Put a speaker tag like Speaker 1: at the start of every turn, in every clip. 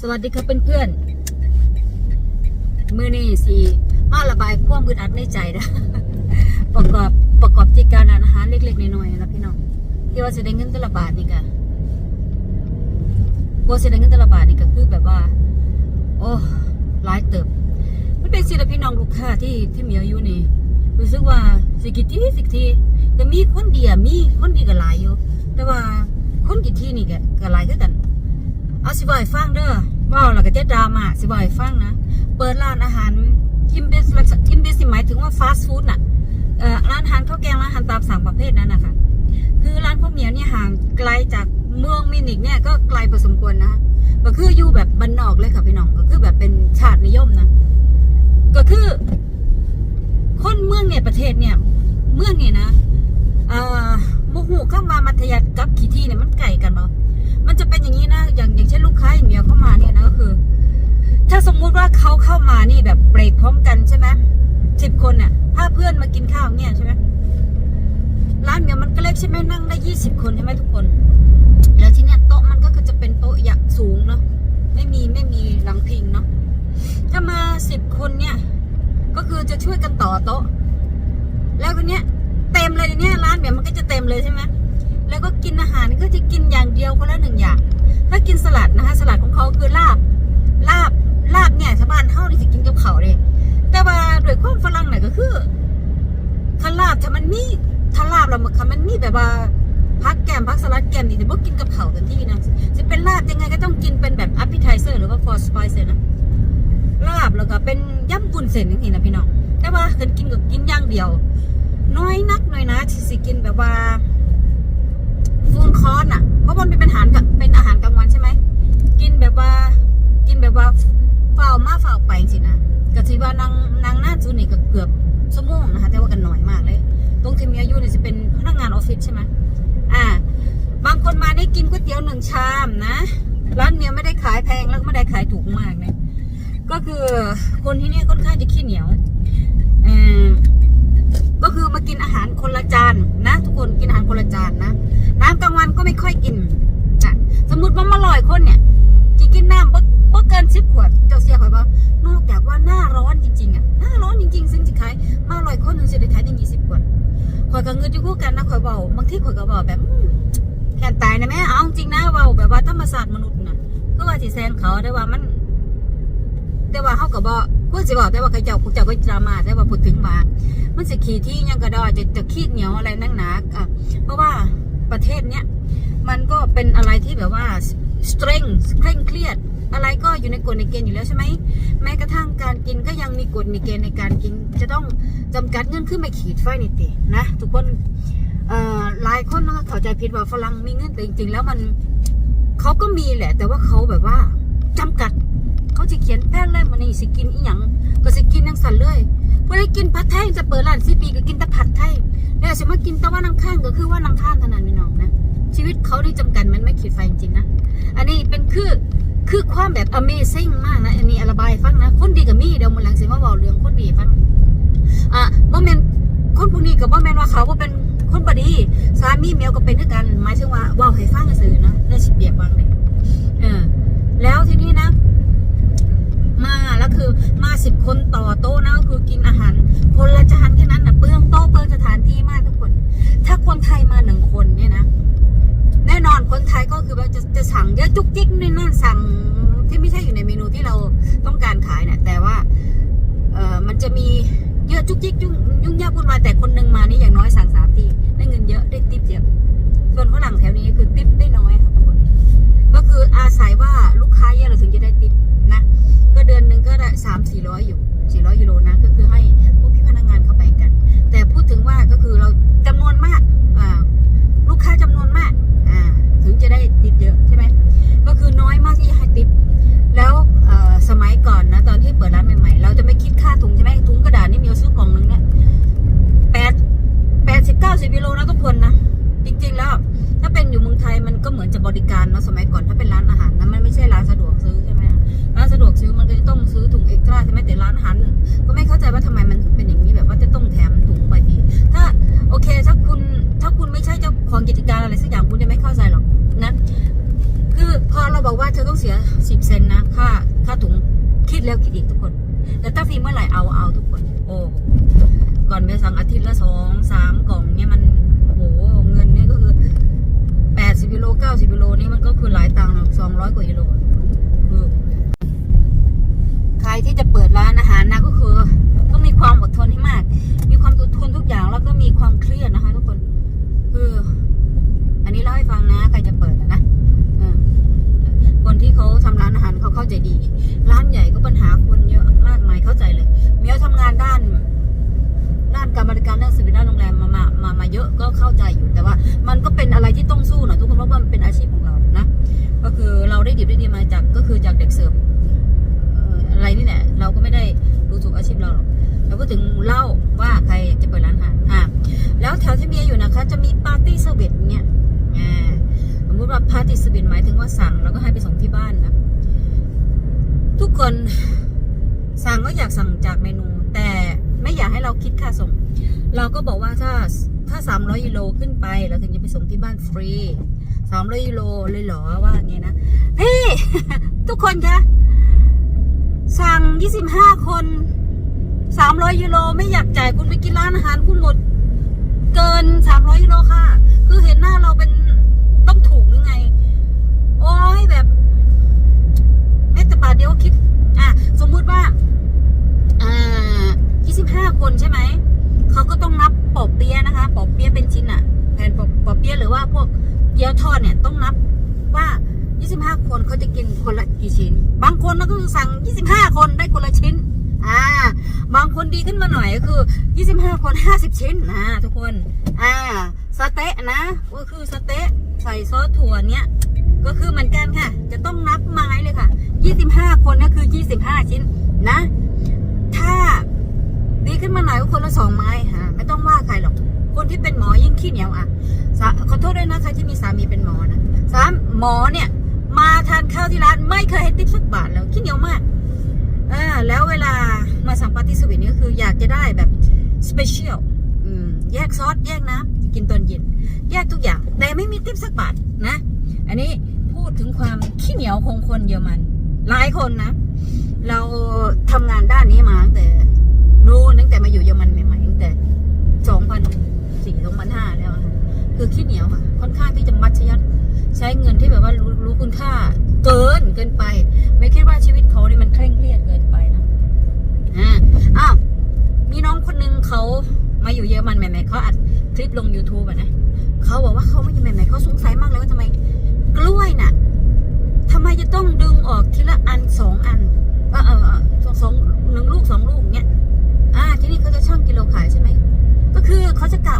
Speaker 1: สวัสดีครับเพื่อนๆมือนี่สีมาระบายความอึดอัดในใจนะประกอบประกอบจิตการอาหารเล็กๆน้อยๆนะพี่น้องที่ว่าจะได้เงินแตละบาทนี่กะว่าจะได้เงินแตละบาทนี่ก็คือแบบว่า โอ้หลายเติบ มันเป็นสิละพี่น้องลูกค้าที่ที่มีอายุนี่รู้สึกว่าสิกิทีสิกทีก็มีคนเดีอะมีคนดีก็หลายอยู่ แต่ว่าคนกี่ที่นี่ก็ก็หลายคือกัน เอาสิบอยฟังเด้อว้าวแล้วก็จะดราม่าสิบอยฟังนะ เปิดร้านอาหารกิมเบสกิมเบสหมายถึงว่าฟาสต์ฟู้ดน่ะร้านอาหารข้าวแกงร้านอาหารตามสั่งประเภทนั้นนะคะคือร้านพ่อเหมียวเนี่ยห่างไกลจากเมืองมินิกเนี่ยก็ไกลพอสมควรนะก็คืออยู่แบบบ้านนอกเลยค่ะพี่น้องก็คือแบบเป็นชาตินิยมนะ ก็คือ คนเมืองเนี่ยประเทศเนี่ย เมืองเนี่ยนะอ่าโมหูเข้ามามัธยัสถ์กับขีที่เนี่ยมันไก่กันเปล่มันจะเป็นอย่างนี้นะอย่าง นี่แบบเบรกพร้อมกันใช่ไหมสิบคนเนี่ยถ้าเพื่อนมากินข้าวเนี่ยใช่ไหมร้านเนี่ยมันก็เล็กใช่ไหมนั่งได้ยี่สิบคนใช่ไหมทุกคน แล้วที่เนี่ยโต๊ะมันก็คือจะเป็นโต๊ะใหญ่สูงเนาะไม่มีไม่มีหลังพิงเนาะถ้ามาสิบคนเนี่ย ก็คือจะช่วยกันต่อโต๊ะ แล้วคนเนี้ยเต็มเลยเนี่ยร้านเนี่ยมันก็จะเต็มเลยใช่ไหมแล้วก็กินอาหารก็จะกินอย่างเดียวคนละหนึ่งอย่าง ถ้ากินสลัดนะคะสลัดของเขาคือลาบลาบ ลาบเนี่ยชาวบ้านเท่านี่จะกินกับเขาเลยแต่ว่าโดยความฝรั่งเนี่ยก็คือถ้าลาบถ้ามันมีถ้าลาบเรามันมันมีแบบว่าพักแกมพักสลัดแกมนี่จะบ่กินกับเขาทันทีนะจะเป็นลาบยังไงก็ต้องกินเป็นแบบ appetizer หรือว่า for spice นะลาบแล้วก็เป็นย่ำกุนเส้นอย่างนี้นะพี่น้องแต่ว่าเกินกินก็กินย่างเดียว น้อยนักน้อยนะที่สิกินแบบว่าฟูลคอร์สอะเพราะมันเป็นอาหารกับเป็นอาหารกลางวันใช่ไหมกินแบบว่าเฝ้ามาเฝ้าไปสินะก็ถือว่านางนางหน้าจูนี่ก็เกือบ ชั่มนะคะแต่ว่ากันหน่อยมากเลย ตรงที่มีอายุเนี่ยจะเป็นพนักงานออฟฟิศใช่ไหมอ่า บางคนมาได้กินก๋วยเตี๋ยวหนึ่งชามนะร้านเมียไม่ได้ขายแพงแล้วก็ไม่ได้ขายถูกมากเนี่ยก็คือคนที่นี่ค่อนข้างจะขี้เหนียว อยก็เงินอยู่คู่กันนะข่อยเบาบางทีข่อยก็เบาแบบแค่ตายนะแม่เอาจริงนะเบาแบบว่าธรรมศาสตร์มนุษย์น่ะก็ว่าสิแซงเขาได้ว่ามัน แต่ว่าเขาก็บอกพูดสิบอกแต่ว่าเขาเจ้าเขาเจ้าก็ดราม่าแต่ว่าพูดถึงมามันสิขี่ที่ยังก็ได้จะจะขี้เหนียวอะไรนั่งหนาอะเพราะว่าประเทศเนี้ยมันก็เป็นอะไรที่แบบว่า streng เคร่งเครียด อยู่ในกฎในเกณฑ์อยู่แล้วใช่ไหมแม้กระทั่งการกินก็ยังมีกฎมีเกณฑ์ในการกิน จะต้องจำกัดเงินขึ้นไปขีดไฟนิตินะทุกคนเอ่อหลายคนเข้าใจผิดว่าฝรั่งมีเงินแต่จริง ๆ แล้วมันเขาก็มีแหละ แต่ว่าเขาแบบว่าจำกัดเขาจะเขียนแป้นเลยมันนี่สิกินอีหยังก็สิกินยังสันเลยพอได้กินผัดไทยจะเปิดร้านสิปีก็กินแต่ผัดไทยแล้วจะมากินตะวันอังคารก็คือว่านังคารเท่านั้นพี่น้องนะชีวิตเขาได้จำกัดมันไม่ขีดไฟจริงๆนะอันนี้เป็นคือ คือความแบบ Amazing มากนะ อันนี้ระบายฟังนะ คนดีกับมี่เดี๋ยวมันหลังสิมาบอกเรื่องคนดีฟัง อะบ่แมนคนพวกนี้กับบ่แมนว่าเขาว่าเป็นคนบดี สามีเมียก็เป็นด้วยกันหมายถึงว่าว่าให้ฟังซื่อนะได้สิเปรียบบางเลยเออ แล้วทีนี้นะ มาแล้วคือมาสิบคนต่อโต๊ะนะก็คือกินอาหาร คนละจานแค่นั้นนะเปลืองโต๊ะเปลืองสถานที่มากทุกคน ถ้าคนไทยมาหนึ่งคนเนี่ยนะ แน่นอนคนไทยก็คือว่าจะจะสั่งเยอะจุกจิกนี่นั่นสั่งที่ไม่ใช่อยู่ในเมนูที่เราต้องการขายเนี่ยแต่ว่าเออมันจะมีเยอะจุกจิกยุ่งยุ่งยากวุ่นวายแต่คนหนึ่งมานี่อย่างน้อยสั่งสามทีได้เงินเยอะได้ติปเยอะส่วนฝรั่งแถวนี้คือติปได้น้อยค่ะทุกคนก็คืออาศัยว่าลูกค้าเยอะเราถึงจะได้ติปนะ ก็เดือนหนึ่งก็ได้สามสี่ร้อยอยู่สี่ร้อยยูโรนะก็คือให้พวกพี่พนักงานเขาแบ่งกัน ก็เหมือนจะบริการเนอะสมัยก่อนถ้าเป็นร้านอาหารนะมันไม่ใช่ร้านสะดวกซื้อใช่ไหมร้านสะดวกซื้อมันก็จะต้องซื้อถุงเอ็กซ์ตร้าใช่ไหมแต่ร้านอาหารก็ไม่เข้าใจว่าทำไมมันเป็นอย่างนี้แบบว่าจะต้องแถมถุงไปทีถ้าโอเคถ้าคุณถ้าคุณไม่ใช่เจ้าของกิจการอะไรสักอย่างคุณจะไม่เข้าใจหรอกนะคือพอเราบอกว่าเธอต้องเสียสิบเซนนะค่าค่าถุงคิดแล้วคิดอีกทุกคนแต่ถ้าฟรีเมื่อไหร่เอาเอาทุกคน โอ้ก่อนไปสั่งอาทิตย์ละสองสามกล่องเนี่ยมันโอ้โหเงินเนี่ยก็คือแปดสิบ กิโลเก้าสิบกิโลนี่มันก็คือหลายตังค์สองร้อยกว่ากิโลคือใครที่จะเปิดร้านอาหารนะก็คือต้องมีความอดทนให้มาก มีความอดทนทุกอย่างแล้วก็มีความเครียดนะคะทุกคนคืออันนี้เล่าให้ฟังนะใครจะเปิดนะคนที่เขาทำร้านอาหารเขาเข้าใจดี ร้านใหญ่ก็ปัญหาคนเยอะมากมายเข้าใจเลยเมียวทำงานด้าน ด้าน การบริการด้านสื่อด้านโรงแรมมามามามาเยอะก็เข้าใจอยู่แต่ว่า มันก็เป็นอะไรที่ต้องสู้หน่อยทุกคนเพราะว่ามันเป็นอาชีพของเรานะก็คือเราได้ดิบได้ดีมาจากก็คือจากเด็กเสิร์ฟอะไรนี่แหละเราก็ไม่ได้ดูถูกอาชีพเราหรอกเราก็ถึงเล่าว่าใครอยากจะเปิดร้านอาหารอะแล้วแถวที่เมียอยู่นะคะ จะมีปาร์ตี้เซอร์วิสเนี่ยอ่าสมมติว่าปาร์ตี้เซอร์วิสหมายถึงว่าสั่งแล้วก็ให้ไปส่งที่บ้านนะทุกคนสั่งก็อยากสั่งจากเมนู คิดค่าส่ง เราก็บอกว่าถ้าถ้า300ยูโรขึ้นไปเราถึงจะไปส่งที่บ้านฟรี300ยูโรเลยเหรอว่าไงนะพี่ ทุกคนคะสั่ง25คน300ยูโรไม่อยากจ่ายคุณไปกินร้านอาหารคุณหมด เกิน300ยูโรค่ะ คือเห็นหน้าเราเป็นต้องถูกหรือไง โอ้ยแบบ แม้แต่บาทเดียวก็คิด อะ สมมุติว่า อ่า 25 คนใช่ไหม เขาก็ต้องนับปอบเปี๊ยะนะคะ ปอบเปี๊ยะเป็นชิ้นอะแผ่นปอบปอบเปี๊ยะหรือว่าพวกเกี๊ยวทอดเนี่ยต้องนับว่า 25 คนเขาจะกินคนละกี่ชิ้น บางคนก็คือสั่ง 25 คนได้คนละชิ้น อ่า บางคนดีขึ้นมาหน่อยก็คือ 25 คน 50 ชิ้นนะทุกคน อ่า สเต๊ะนะ ก็คือสเต๊ะใส่ซอสถั่วเนี่ยก็คือเหมือนกันค่ะ จะต้องนับไม้เลยค่ะ 25 คนก็คือ 25 ชิ้นนะ ถ้าดีขึ้นมาหน่อยก็คนละ สองไม้ฮะไม่ต้องว่าใครหรอก คนที่เป็นหมอยิ่งขี้เหนียวอะขอโทษด้วยนะใครที่มีสามีเป็นหมอนะสามหมอเนี่ย มาทานข้าวที่ร้านไม่เคยให้ติ๊บสักบาทแล้วขี้เหนียวมากอ่าแล้วเวลามาสั่งปาร์ตี้สวีทนี่ก็คืออยากจะได้แบบสเปเชียลแยกซอสแยกน้ำกินตอนเย็น แยกทุกอย่าง แต่ไม่มีติ๊บสักบาทนะ อันนี้พูดถึงความขี้เหนียวของคนเยอรมัน หลายคนนะ เราทำงานด้านนี้มาตั้งแต่นู้ตั้งแต่มาอยู่เยอรมัน ใหม่ๆตั้งแต่2004 2005แล้วค่ะคือขี้เหนียวค่ะ ค่อนข้างที่จะมัธยัติใช้เงินที่แบบว่ารู้รู้คุณค่า เกินเกินไป ไม่คิดว่าชีวิตเขานี่มันเคร่งเครียดเกินไปนะอ่าอ้าวมีน้องคนนึงเขามาอยู่เยอรมันใหม่ๆเขาอัดคลิปลง YouTube อะนะเขาบอกว่าเขามาอยู่ใหม่ๆเขาสงสัยมากเลยว่าทำไม กล้วยน่ะทำไมจะต้องดึงออกทีละอันสองอันเออเออสองสองหนึ่งลูกสองลูกเนี้ย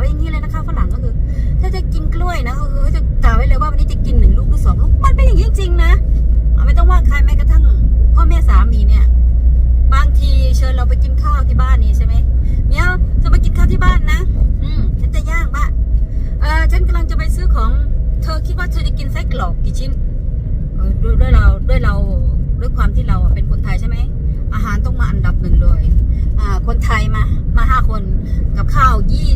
Speaker 1: ไว้อย่างนี้เลยนะคะฝรั่งก็คือ ถ้าจะกินกล้วยนะก็คือเขาจะกะไว้เลยว่าวันนี้จะกินหนึ่งลูกหรือสองลูกมันเป็นอย่างนี้จริงๆนะไม่ต้องว่าใครแม้กระทั่งพ่อแม่สามีเนี่ย บางทีเชิญเราไปกินข้าวที่บ้านนี่ใช่ไหมเมียจะไปกินข้าวที่บ้านนะ อืมฉันจะย่างบ้าเออฉันกำลังจะไปซื้อของเธอคิดว่าเธอจะกินไส้กรอกกี่ชิ้นด้วยด้วยเราด้วยเราด้วยความที่เราเป็นคนไทยใช่ไหมอาหารต้องมาอันดับหนึ่งเลย อ่า คนไทยมา มาห้าคนกับข้าวยี่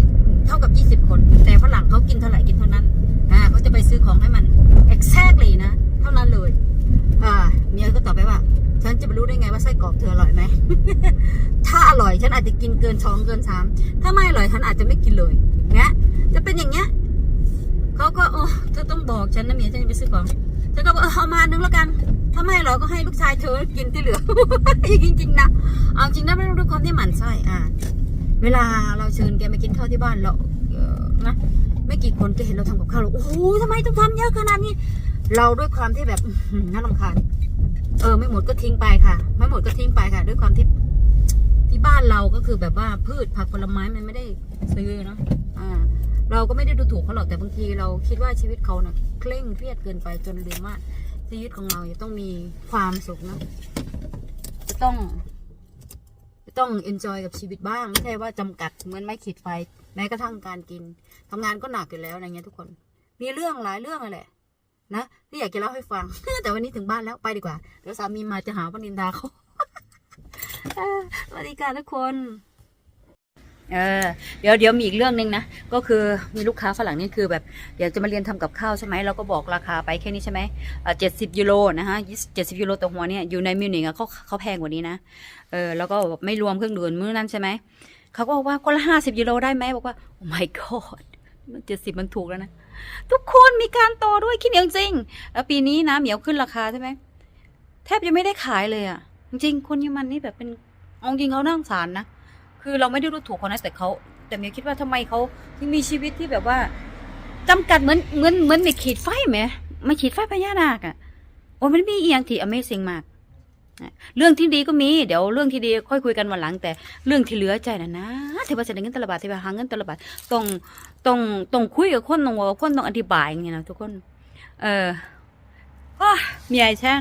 Speaker 1: เท่ากับยี่สิบคน แต่ฝรั่งเขากินเท่าไหร่กินเท่านั้นอ่าเขาจะไปซื้อของให้มัน exactly นะ เท่านั้นเลยอ่าเมียก็ตอบไปว่า ฉันจะไปรู้ได้ไงว่าไส้กรอกเธออร่อยไหม ถ้าอร่อยฉันอาจจะกินเกินสองเกินสามถ้าไม่อร่อยฉันอาจจะไม่กินเลยเงี้ยจะเป็นอย่างเงี้ยเขาก็โอ้เธอต้องบอกฉันนะเมียฉันจะไปซื้อของฉันก็บอกเออเอามานึงแล้วกันถ้าไม่อร่อยก็ให้ลูกชายเธอกินที่เหลือจริงๆนะเอาจริงนะไม่ต้องด้วยความที่หมั่นไส้อ่า เวลาเราเชิญแกมากินข้าวที่บ้านเราเออนะไม่กี่คนแกเห็นเราทำกับข้าวเราโอ้โหทำไมต้องทำเยอะขนาดนี้ เราด้วยความที่แบบน่ารำคาญเออไม่หมดก็ทิ้งไปค่ะ ไม่หมดก็ทิ้งไปค่ะ ด้วยความที่ที่บ้านเราก็คือแบบว่าพืชผักผลไม้มันไม่ได้ซื้อเนาะอ่า เราก็ไม่ได้ดูถูกเขาหรอกแต่บางทีเราคิดว่าชีวิตเขาเนะ่ะเคร่งเครียดเกินไปจนลืมว่าชีวิตของเราจะต้องมีความสุขนะจะ ต้องเอนจอยกับชีวิตบ้าง ไม่ใช่ว่าจำกัดเหมือนไม่ขีดไฟ แม้กระทั่งการกินทำงานก็หนักอยู่แล้วอะไรเงี้ยทุกคน มีเรื่องหลายเรื่องเลยแหละนะที่อยากจะเล่าให้ฟัง แต่วันนี้ถึงบ้านแล้วไปดีกว่าเดี๋ยวสามีมาจะหาว่านินดาเขาอ่าสวัสดีค่ะทุกคน เออเดี๋ยวเดี๋ยวมีอีกเรื่องหนึ่งนะก็คือมีลูกค้าฝรั่งนี่คือแบบอยากจะมาเรียนทำกับข้าวใช่ไหมเราก็บอกราคาไปแค่นี้ใช่ไหมอ่าเจ็ดสิบยูโรนะฮะเจ็ดสิบยูโรต่อหัวเนี่ยอยู่ในมิวนิกอะเขาเขาแพงกว่านี้นะเออแล้วก็ไม่รวมเครื่องดื่มมื้อนั้นใช่ไหมเขาก็บอกว่าคนละห้าสิบยูโรได้ไหมบอกว่าโอ้ my god เจ็ดสิบมันถูกแล้วนะ ทุกคนมีการต่อด้วยคิดเอาจริงแล้วปีนี้นะเหมียวขึ้นราคาใช่ไหมแทบยังไม่ได้ขายเลยอะจริงคนเยอรมันนี่แบบเป็นอาจริงเขานั่งสารนะ คือเราไม่ได้รู้ถูกเขานแต่เขาแต่เมียคิดว่าทำไมเขาถึงมีชีวิตที่แบบว่าจำกัดเหมือนเหมือนเหมือนไม่ขีดไฟไหมไม่ขีดไฟพญานาคอะโอ้มันมีอีกอย่างที่ Amazing มากนะเรื่องที่ดีก็มี เดี๋ยวเรื่องที่ดีค่อยคุยกันวันหลัง แต่เรื่องที่เหลือใจนะนะเทว่าจะได้เงินตลบาทเทวาหาเงินตลบาทต้องต้องต้องคุยกับคนต้องบอกกับคนต้องอธิบายอย่างเงี้ยนะทุกคน เออว้ามีไอแช่น